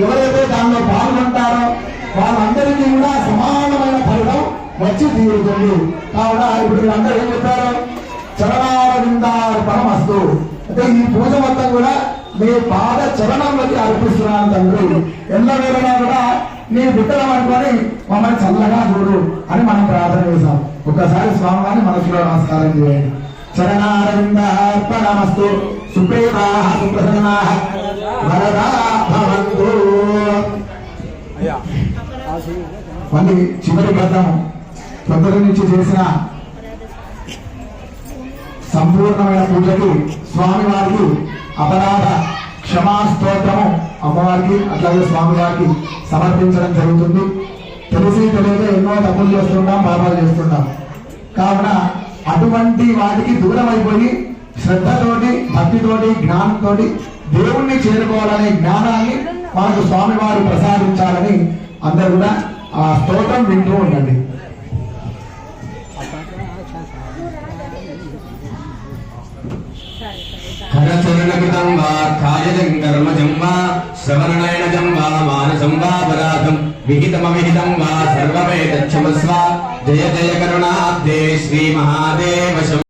ఎవరైతే దానిలో పాల్గొంటారో వాళ్ళందరికీ కూడా సమానమైన ఫలితం వచ్చి తీరుతుంది. కావున ఇప్పుడు వీళ్ళందరూ ఏం చెప్పారు? చరణారవిందార్పణమస్తు అంటే ఈ పూజ మొత్తం కూడా మీ పాద చరణంలోకి అర్పిస్తున్నాను తండ్రి. ఎల్లవేళలా కూడా నీ బిడ్డలం అనుకొని మమ్మల్ని చల్లగా చూడు అని మనం ప్రార్థన చేశాం. ఒక్కసారి స్వామివారిని మనసులో నమస్కారం చేయండి. చరణారవిందార్పణమస్తు సుప్రీతా సుప్రసన్నా వరదా మళ్ళీ చివరి గతం తొందర నుంచి చేసిన సంపూర్ణమైన పూజకి స్వామివారికి అపరాధ క్షమాస్తోత్రము అమ్మవారికి అట్లాగే స్వామివారికి సమర్పించడం జరుగుతుంది. తెలిసి తెలియక ఎన్నో తప్పులు చేస్తుంటాం పాపాలు చేస్తుంటాం. కావున అటువంటి వాటికి దూరం అయిపోయి శ్రద్ధతోటి భక్తితోటి జ్ఞానంతోటి దేవుణ్ణి చేరుకోవాలనే జ్ఞానాన్ని మనకు స్వామివారు ప్రసాదించాలని అందరు కూడా ఆ స్తోత్రం వింటూ ఉండండి. కరచరణకృతం వా కాయజం కర్మజం వా శ్రవణనయనజం వా మానసం వా పరాధం విహితమవిహితం వా సర్వమేతచ్చమస్వ జయ జయ కరుణాబ్దే శ్రీ మహాదేవ